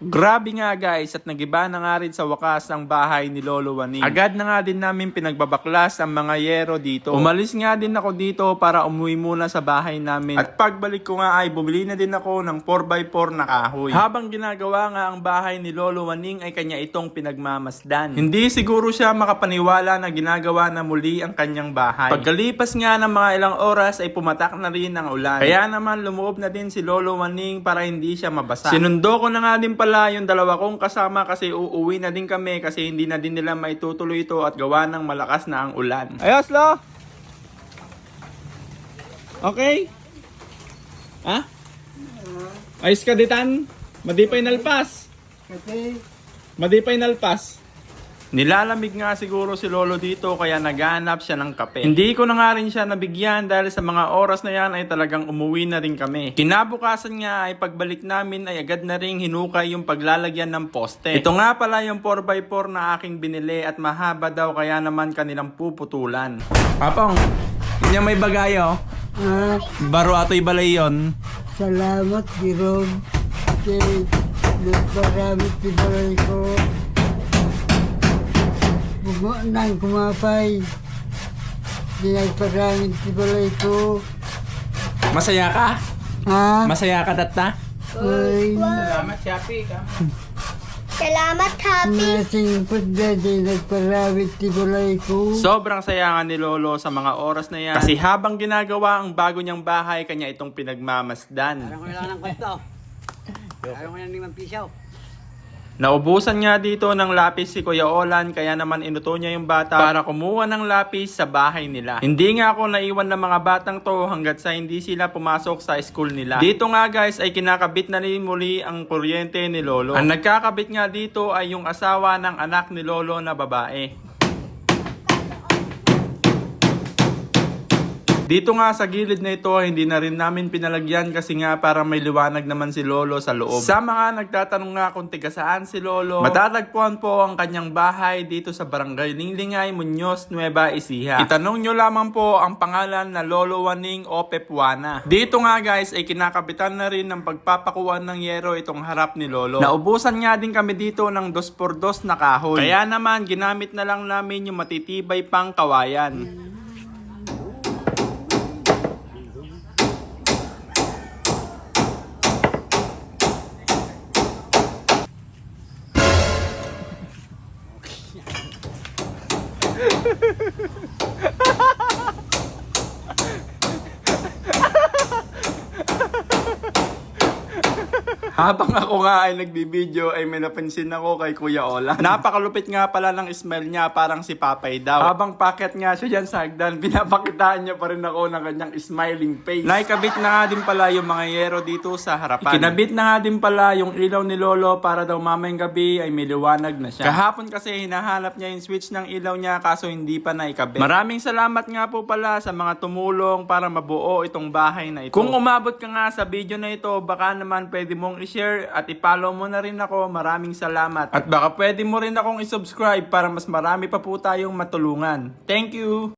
Grabe nga guys at nagiba na nga rin sa wakas ang bahay ni Lolo Waning. Agad na nga din namin pinagbabaklas ang mga yero dito. Umalis nga din ako dito para umuwi muna sa bahay namin. At pagbalik ko nga ay bumili na din ako ng 4x4 na kahoy. Habang ginagawa nga ang bahay ni Lolo Waning ay kanya itong pinagmamasdan. Hindi siguro siya makapaniwala na ginagawa na muli ang kanyang bahay. Pagkalipas nga ng mga ilang oras ay pumatak na rin ang ulan. Kaya naman lumuob na din si Lolo Waning para hindi siya mabasa. Sinundo ko na nga din pala yung dalawa kong kasama kasi uuwi na din kami kasi hindi na din nila maitutuloy ito at gawa ng malakas na ang ulan. Ayos lo! Okay? Ha? Ayos ka ditan? Madipay nalpas. Kasi, Madipay nalpas. Nilalamig nga siguro si Lolo dito kaya naghanap siya ng kape. Hindi ko na nga rin siya nabigyan dahil sa mga oras na yan ay talagang umuwi na rin kami. Kinabukasan nga ay pagbalik namin ay agad na rin hinukay yung paglalagyan ng poste. Ito nga pala yung 4x4 na aking binili at mahaba daw kaya naman kanilang puputulan. Papong, yun yung may bagayo. ah, Baro ato'y balay yun. salamat, Jerome. Kasi, nagparamit si balay ko. Bumo nang kumapay. Nagparamit si balay ko. Masaya ka? Ha? Masaya ka tatta? Ay, Salamat, Shapi. Salamat, Happy. nasing pagdadi nagparamit si balay ko. Sobrang saya nga ni Lolo sa mga oras na yan. Kasi habang ginagawa ang bago niyang bahay, kanya itong pinagmamasdan. Ayaw ko lang ng kwento. Ayaw ko lang ng pisaw. Naubusan nga dito ng lapis si Kuya Olan, kaya naman inuto niya yung bata para kumuha ng lapis sa bahay nila. Hindi nga ako naiwan ng mga batang to hanggat sa hindi sila pumasok sa school nila. Dito nga guys ay kinakabit na rin muli ang kuryente ni Lolo. Ang nagkakabit nga dito ay yung asawa ng anak ni Lolo na babae. Dito nga sa gilid na ito, hindi na rin namin pinalagyan kasi nga para may liwanag naman si Lolo sa loob. Sa mga nagtatanong nga kung tiga saan si Lolo, matatagpuan po ang kanyang bahay dito sa Barangay Ninglingay, Muñoz, Nueva Ecija. Itanong nyo lamang po ang pangalan na Lolo Waning o Pepwana. Dito nga guys ay kinakapitan na rin ng pagpapakuan ng yero itong harap ni Lolo. Naubusan nga din kami dito ng 2x2 na kahoy. Kaya naman ginamit na lang namin yung matitibay pang kawayan. Ha ha ha ha! Habang ako nga ay nagbibideo ay may napansin ako kay Kuya Ola. Napakalupit nga pala ng smile niya parang si Papay daw. Habang packet nga siya dyan sa hagdan, pinapakitaan niya pa rin ako ng kanyang smiling face. Naikabit na nga din pala yung mga yero dito sa harapan. Ikinabit na nga din pala yung ilaw ni Lolo para daw mamayang gabi ay may liwanag na siya. Kahapon kasi hinahanap niya yung switch ng ilaw niya kaso hindi pa naikabit. Maraming salamat nga po pala sa mga tumulong para mabuo itong bahay na ito. Kung umabot ka nga sa video na ito, baka naman pwede mong i-share at i-follow mo na rin ako. Maraming salamat. At baka pwede mo rin akong i-subscribe para mas marami pa po tayong matulungan. Thank you!